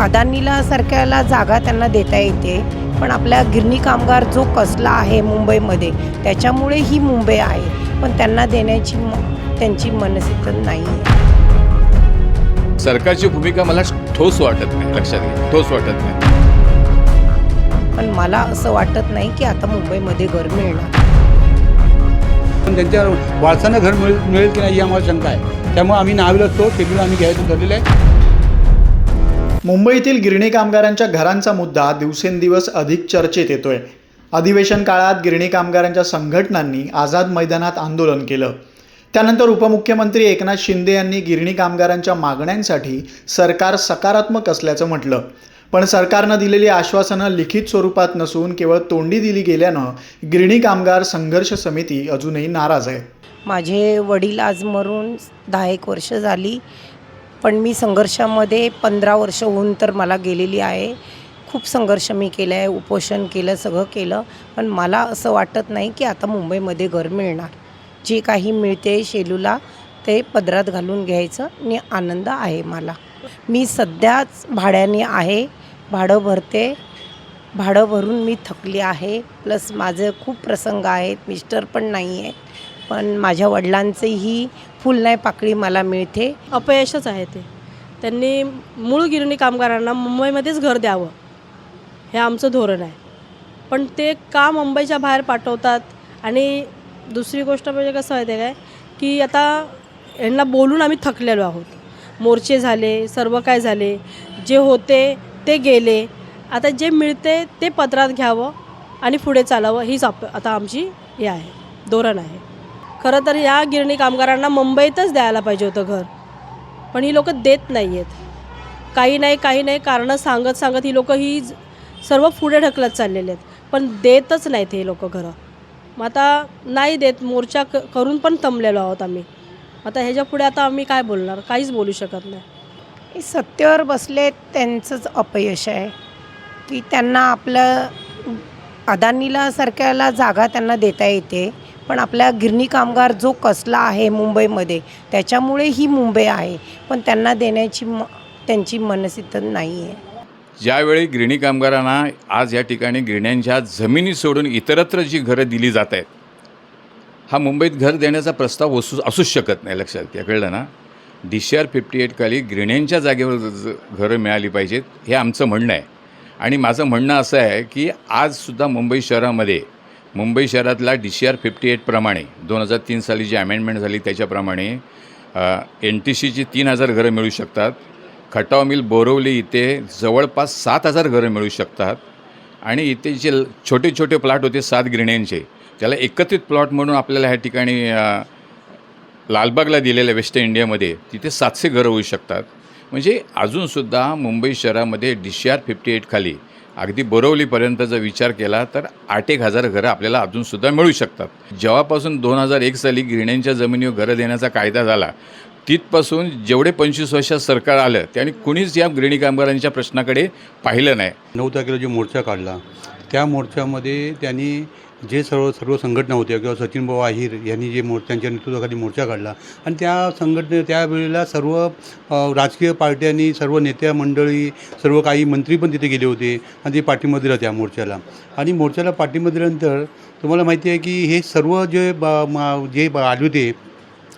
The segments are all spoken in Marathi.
अदानीला सारख्याला जागा त्यांना देता येते. पण आपल्या गिरणी कामगार जो कसला आहे मुंबईमध्ये त्याच्यामुळे ही मुंबई आहे. पण त्यांना देण्याची म- त्यांची मनस्थिती नाही आहे सरकारची भूमिका मला ठोस वाटत नाही लक्षात घ्या. ठोस वाटत नाही. पण मला असं वाटत नाही की आता मुंबईमध्ये घर मिळणार. पण त्यांच्या वारसानं घर मिळेल मिळेल की नाही ही आम्हाला शंका आहे. त्यामुळे आम्ही नाविलाज तो शेड्यूल आम्ही घ्यायचं ठरलेलं आहे. मुंबईतील गिरणी कामगारांच्या घरांचा मुद्दा दिवसेंदिवस अधिक चर्चेत येतोय. अधिवेशन काळात गिरणी कामगारांच्या संघटनांनी आझाद मैदानात आंदोलन केलं. त्यानंतर उपमुख्यमंत्री एकनाथ शिंदे यांनी गिरणी कामगारांच्या मागण्यांसाठी सरकार सकारात्मक असल्याचं म्हटलं. पण सरकारनं दिलेली आश्वासनं लिखित स्वरूपात नसून केवळ तोंडी दिली गेल्यानं गिरणी कामगार संघर्ष समिती अजूनही नाराज आहे. माझे वडील आज मरून दहा एक वर्ष झाली. पण मी संघर्षामध्ये पंधरा वर्ष होऊन तर मला गेलेली आहे. खूप संघर्ष मी केला आहे उपोषण केलं सगळं केलं. पण मला असं वाटत नाही की आता मुंबईमध्ये घर मिळणार. जे काही मिळते शेलूला ते पदरात घालून घ्यायचं आणि आनंद आहे मला. मी सध्याच भाड्याने आहे भाडं भरते. भाडं भरून मी थकली आहे. प्लस माझं खूप प्रसंग आहेत मिस्टर पण नाही आहेत पण माझ्या वडिलांचंही फुल नाही पाकळी मला मिळते. अपयशच आहे ते. त्यांनी मूळ गिरणी कामगारांना मुंबईमध्येच घर द्यावं हे आमचं धोरण आहे. पण ते का मुंबईच्या बाहेर पाठवतात आणि दुसरी गोष्ट म्हणजे कसं आहे ते काय की आता यांना बोलून आम्ही थकलेलो आहोत. मोर्चे झाले सर्व काय झाले जे होते ते गेले. आता जे मिळते ते पत्रात घ्यावं आणि पुढे चालावं हीच आप आता आमची हे आहे धोरण आहे. खरं तर या गिरणी कामगारांना मुंबईतच द्यायला पाहिजे होतं घर. पण ही लोकं देत नाही आहेत काही नाही काही नाही कारणं सांगत सांगत ही लोकं ही सर्व पुढे ढकलत चाललेले आहेत. पण देतच नाहीत हे लोकं घरं. मग आता नाही देत मोर्चा क करून पण तंबलेलो आहोत आम्ही. आता ह्याच्या पुढे आता आम्ही काय बोलणार? काहीच बोलू शकत नाही. सत्तेवर बसले त्यांचंच अपयश आहे. की त्यांना आपलं अदानीला सारख्याला जागा त्यांना देता येते. पण आपल्या गिरणी कामगार जो कसला आहे मुंबईमध्ये त्याच्यामुळे ही मुंबई आहे. पण त्यांना देण्याची म त्यांची मनस्थिती नाही आहे. ज्यावेळी गिरणी कामगारांना आज या ठिकाणी गिरण्यांच्या जमिनी सोडून इतरत्र जी घरं दिली जात आहेत हा मुंबईत घर देण्याचा प्रस्ताव असू असूच शकत नाही लक्षात. घ्या कळलं ना? डी सी आर फिफ्टी एटखाली गिरण्यांच्या जागेवर घरं मिळाली पाहिजेत हे आमचं म्हणणं आहे. आणि माझं म्हणणं असं आहे की आजसुद्धा मुंबई शहरामध्ये मुंबई शहरातला डी सी आर फिफ्टी एटप्रमाणे दोन हजार तीन साली जी अमेंडमेंट झाली त्याच्याप्रमाणे एन टी सीची तीन हजार घरं मिळू शकतात. खटाव मिल बोरवली इथे जवळपास सात हजार घरं मिळू शकतात. आणि इथे जे छोटे छोटे प्लॉट होते सात गिरण्यांचे त्याला एकत्रित प्लॉट म्हणून आपल्याला ह्या ठिकाणी लालबागला दिलेल्या वेस्ट इंडियामध्ये तिथे सातशे घरं होऊ शकतात. म्हणजे अजूनसुद्धा मुंबई शहरामध्ये D C R fifty eight खाली अगदी बोरवलीपर्यंत जर विचार केला तर आठ एक हजार घरं आपल्याला अजूनसुद्धा मिळू शकतात. जेव्हापासून दोन हजार एक साली गिरण्यांच्या जमिनीवर घरं देण्याचा कायदा झाला तिथपासून जेवढे पंचवीस वर्षात सरकार आलं त्याने कुणीच या गिरणी कामगारांच्या प्रश्नाकडे पाहिलं नाही. नऊ तारखेला जो मोर्चा काढला त्या मोर्चामध्ये त्यांनी जे सर्व सर्व संघटना होत्या किंवा सचिनभाऊ आहिर यांनी जे मोर त्यांच्या नेतृत्वाखाली मोर्चा काढला. आणि त्या संघटने त्यावेळेला सर्व राजकीय पार्ट्यांनी सर्व नेत्या मंडळी सर्व काही मंत्री पण तिथे गेले होते. आणि ते पाठिंबा दिला त्या मोर्चाला. आणि मोर्चाला पाठिंबा दिल्यानंतर तुम्हाला माहिती आहे की हे सर्व जे ब मा- जे आले होते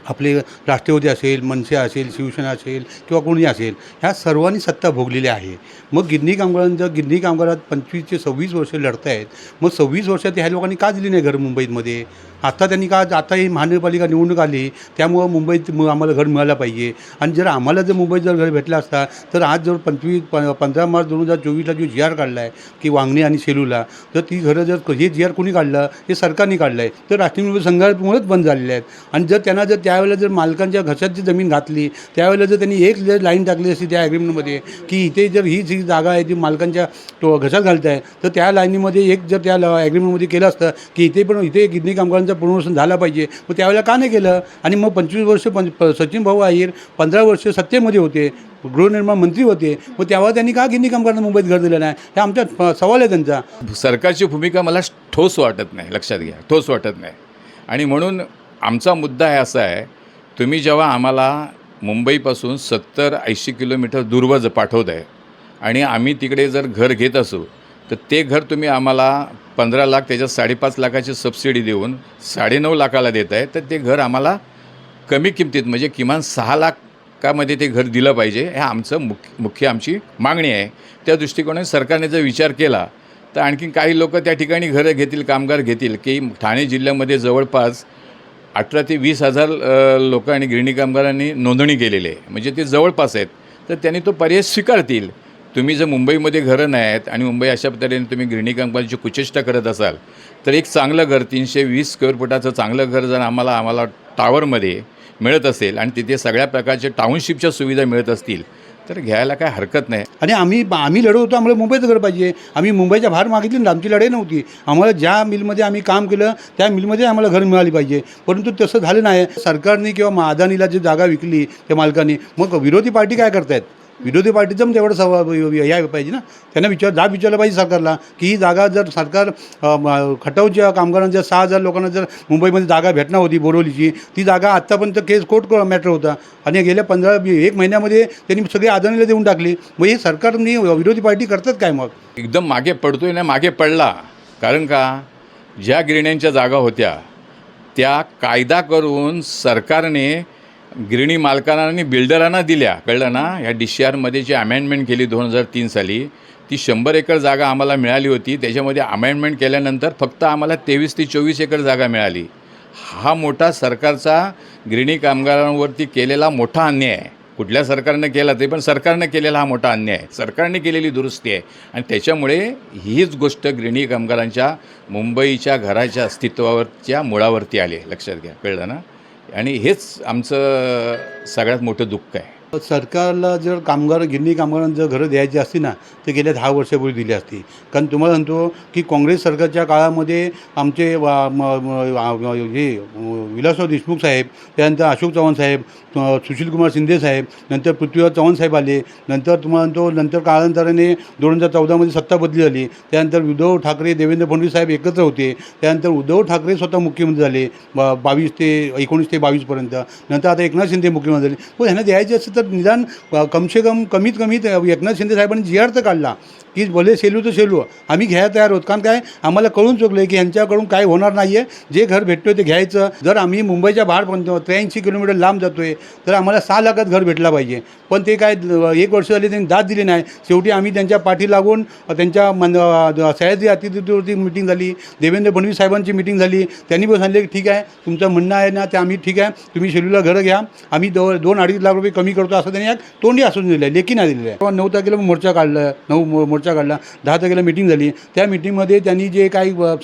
आपले राष्ट्रवादी असेल मनसे असेल शिवसेना असेल किंवा कोणी असेल ह्या सर्वांनी सत्ता भोगलेली आहे. मग गिरणी कामगारांचं गिरणी कामगारात पंचवीस ते सव्वीस वर्ष लढत आहेत मग सव्वीस वर्षात ह्या लोकांनी का दिली नाही घर मुंबईमध्ये? आता त्यांनी का आता ही महानगरपालिका निवडणूक आली त्यामुळं मुंबईत मग आम्हाला घर मिळालं पाहिजे. आणि जर आम्हाला जर मुंबईत जर घर भेटलं असता तर आज जर पंचवीस प पंधरा मार्च दोन हजार चोवीसला जो जी आर काढला आहे की वांगणी आणि सेलूला तर ती घरं जर हे जी आर कोणी काढलं हे सरकारने काढलं आहे तर राष्ट्रीय संघामुळेच बंद झालेले आहेत. आणि जर त्यांना जर त्या त्यावेळेला जर मालकांच्या घशात जी जमीन घातली त्यावेळेला जर त्यांनी एक जर लाईन टाकली असती त्या ॲग्रीमेंटमध्ये की इथे जर ही जी जागा आहे जी मालकांच्या तो घशात घालत आहे तर त्या लाईनीमध्ये एक जर त्या ॲग्रीमेंटमध्ये केलं असतं की इथे पण इथे गिरणी कामगारांचं पुनर्वसन झालं पाहिजे मग त्यावेळेला का नाही केलं? आणि मग पंचवीस वर्ष पं सचिन भाऊ अहिर पंधरा वर्ष सत्तेमध्ये होते गृहनिर्माण मंत्री होते मग तेव्हा त्यांनी का गिरणी कामगारांना मुंबईत घर दिलं नाही? हे आमचा सवाल आहे त्यांचा. सरकारची भूमिका मला ठोस वाटत नाही लक्षात घ्या ठोस वाटत नाही. आणि म्हणून आमचा मुद्दा आहे असा आहे तुम्ही जेव्हा आम्हाला मुंबईपासून सत्तर ऐंशी किलोमीटर दूरवर पाठवत आहे आणि आम्ही तिकडे जर घर घेत असू तर ते घर तुम्ही आम्हाला पंधरा लाख त्याच्यात साडेपाच लाखाची सबसिडी देऊन साडेनऊ लाखाला देत आहे तर ते घर आम्हाला कमी किमतीत म्हणजे किमान सहा लाखामध्ये ते घर दिलं पाहिजे हे आमचं मुख्य मुख्य आमची मागणी आहे. त्या दृष्टिकोनाने सरकारने जर विचार केला तर आणखीन काही लोक त्या ठिकाणी घरं घेतील कामगार घेतील की ठाणे जिल्ह्यामध्ये जवळपास अठरा ते वीस हजार लोक आणि गिरणी कामगारांनी नोंदणी केलेली आहे. म्हणजे ते जवळपास आहेत. तर त्यांनी तो पर्याय स्वीकारतील. तुम्ही जर मुंबईमध्ये घरं नाही आहेत आणि मुंबई अशा पद्धतीने तुम्ही गिरणी कामगारांची कुचेष्टा करत असाल तर एक चांगलं घर तीनशे वीस स्क्वेअर फुटाचं चांगलं घर जर आम्हाला आम्हाला टावरमध्ये मिळत असेल आणि तिथे सगळ्या प्रकारच्या टाउनशिपच्या सुविधा मिळत असतील तर घ्यायला काय हरकत नाही. आणि आम्ही आम्ही लढवतो होतो आम्हाला मुंबईचं घर पाहिजे. आम्ही मुंबईच्या बाहेर मागितली ना आमची लढाई नव्हती. आम्हाला ज्या मिलमध्ये आम्ही काम केलं त्या मिलमध्ये आम्हाला घर मिळाली पाहिजे. परंतु तसं झालं नाही. सरकारने किंवा महादानीला अदानीला जी जागा विकली त्या मालकाने मग विरोधी पार्टी काय करतायत? विरोधी पार्टीचं पण तेवढं सवा या पाहिजे ना. त्यांना विचार जाब विचारलं पाहिजे सरकारला की ही जागा जर सरकार अ, खटावच्या कामगारांच्या सहा हजार लोकांना जर मुंबईमध्ये जागा भेटणार होती बोरवलीची ती जागा आत्तापर्यंत केस कोर्ट मॅटर होता. आणि गेल्या पंधरा एक महिन्यामध्ये त्यांनी सगळी आदरणीला देऊन टाकली. मग हे सरकारने विरोधी पार्टी करतात काय मग? एकदम मागे पडतोय ना मागे पडला. कारण का? ज्या गिरण्यांच्या जागा होत्या त्या कायदा करून सरकारने गिरणी मालकांना आणि बिल्डरांना दिल्या. कळलं ना? ह्या डी सी आरमध्ये जी अमेंडमेंट केली दोन हजार तीन साली ती शंभर एकर जागा आम्हाला मिळाली होती. त्याच्यामध्ये अमेंडमेंट केल्यानंतर फक्त आम्हाला तेवीस ते चोवीस एकर जागा मिळाली. हा मोठा सरकारचा गिरणी कामगारांवरती केलेला मोठा अन्याय आहे. कुठल्या सरकारनं केला ते पण सरकारनं केलेला हा मोठा अन्याय आहे. सरकारने केलेली दुरुस्ती आहे. आणि त्याच्यामुळे हीच गोष्ट गिरणी कामगारांच्या मुंबईच्या घराच्या अस्तित्वावरच्या मुळावरती आली लक्षात घ्या. कळलं ना? आणि हेच आमचं सगळ्यात मोठं दुःख आहे. सरकारला जर कामगार गिरणी कामगारांना जर घरं द्यायची असती ना तर गेल्या दहा वर्षापूर्वी दिली असती. कारण तुम्हाला सांगतो की काँग्रेस सरकारच्या काळामध्ये आमचे वा- म- हे विलासराव देशमुख साहेब त्यानंतर अशोक चव्हाण साहेब सुशीलकुमार शिंदे साहेब नंतर पृथ्वीराज चव्हाण साहेब आले नंतर तुम्हाला सांगतो नंतर कालांतराने दोन हजार चौदामध्ये सत्ता बदली झाली त्यानंतर उद्धव ठाकरे देवेंद्र फडणवीस साहेब एकत्र होते त्यानंतर उद्धव ठाकरे स्वतः मुख्यमंत्री झाले बा बावीस ते एकोणीस ते बावीसपर्यंत नंतर आता एकनाथ शिंदे मुख्यमंत्री झाले. पण ह्यांना द्यायचे असेल तर निदान कमसे कम कमीत कमी एकनाथ शिंदे साहेबांनी जी आर तर काढला. की भले सेलू तर सेलू. आम्ही घ्यायला तयार होत कारण काय? आम्हाला कळून चुकलं की यांच्याकडून काय होणार नाही आहे जे घर भेटतोय ते घ्यायचं. जर आम्ही मुंबईच्या बाहेर पण त्र्याऐंशी किलोमीटर लांब जातो आहे तर आम्हाला सहा लाखात घर भेटला पाहिजे. पण ते काय एक वर्ष झाले त्यांनी दाद दिली नाही. शेवटी आम्ही त्यांच्या पाठी लागून त्यांच्या मन सह्याद्री अतिथीवरती मिटिंग झाली. देवेंद्र फडणवीस साहेबांची मिटिंग झाली. त्यांनी पण सांगितले की ठीक आहे तुमचं म्हणणं आहे ना ते आम्ही ठीक आहे. तुम्ही शेलूला घरं घ्या. आम्ही दो दोन अडीच लाख रुपये कमी करतो असं त्यांनी एक तोंडी असून दिलं आहे लेखी नाही दिलेलं आहे नऊ तारखेला मोर्चा काढला नऊ मोर्चा मोर्चा काढला. दहा तारखेला मिटिंग झाली. त्या मिटिंगमध्ये त्यांनी जे काही अ,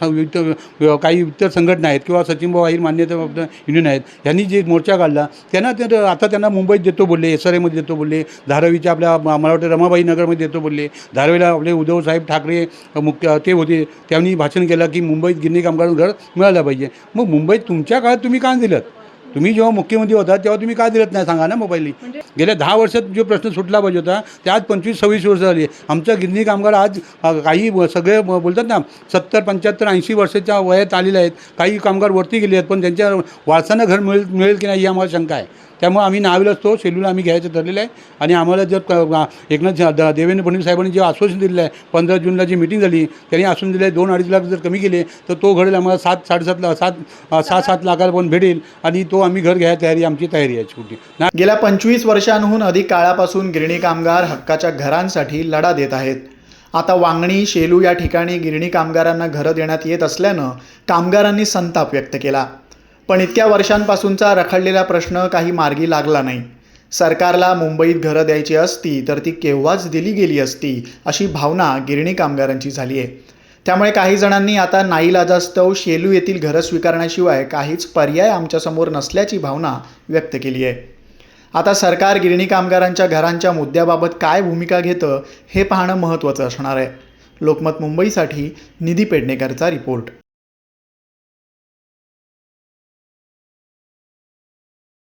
काही इतर संघटना आहेत किंवा सचिनभाऊ आहीर मान्यता युनियन आहेत यांनी जे मोर्चा काढला त्यांना ते आता त्यांना मुंबईत देतो बोलले एस आर एमध्ये देतो बोलले धारावीच्या आपल्या मला वाटतं रमाबाई नगरमध्ये देतो बोलले धारावीला आपले उद्धव साहेब ठाकरे मुख्य ते होते. त्यांनी भाषण केलं की मुंबईत गिरणी कामगार घर मिळालं पाहिजे. मग मुंबईत तुमच्या काळात तुम्ही का दिलं तुम्ही जेव्हा मुख्यमंत्री होता तेव्हा तुम्ही का दिलत नाही? सांगा ना मोबाईल गेल्या दहा वर्षात जो प्रश्न सुटला पाहिजे होता ते आज पंचवीस सव्वीस वर्ष झाली. आमच्या गिरणी कामगार आज काही सगळे बोलतात ना सत्तर पंच्याहत्तर ऐंशी वर्षाच्या वयात आलेले आहेत. काही कामगार वरती गेले आहेत पण त्यांच्या वारसानं घर मिळेल मिळेल की नाही ही आम्हाला शंका आहे. त्यामुळे आम्ही नावेल असतो शेड्यूल आम्ही घ्यायचं ठरलेलं आहे. आणि आम्हाला जर एकनाथ द- देवेंद्र फडणवीस साहेबांनी जे आश्वासन दिलेलं आहे पंधरा जूनला जी मिटिंग झाली त्यांनी आश्वासन दिलं आहे दोन अडीच लाख जर कमी केले तर तो घडेल आम्हाला सात साडेसात लाख सात सहा सात लाखाला पण भेटेल. आणि तो आम्ही घर घ्यायला तयारी आमची तयारी आहे छोटी ना गेल्या पंचवीस वर्षांहून अधिक काळापासून गिरणी कामगार हक्काच्या घरांसाठी लढा देत आहेत. आता वांगणी शेलू या ठिकाणी गिरणी कामगारांना घरं देण्यात येत असल्यानं कामगारांनी संताप व्यक्त केला. पण इतक्या वर्षांपासूनचा रखडलेला प्रश्न काही मार्गी लागला नाही. सरकारला मुंबईत घरं द्यायची असती तर ती केव्हाच दिली गेली असती अशी भावना गिरणी कामगारांची झाली आहे. त्यामुळे काही जणांनी आता नाईलाजास्तव शेलू येथील घरं स्वीकारण्याशिवाय काहीच पर्याय आमच्यासमोर नसल्याची भावना व्यक्त केली आहे. आता सरकार गिरणी कामगारांच्या घरांच्या मुद्द्याबाबत काय भूमिका घेतं हे पाहणं महत्त्वाचं असणार आहे. लोकमत मुंबईसाठी निधी पेडणेकरचा रिपोर्ट.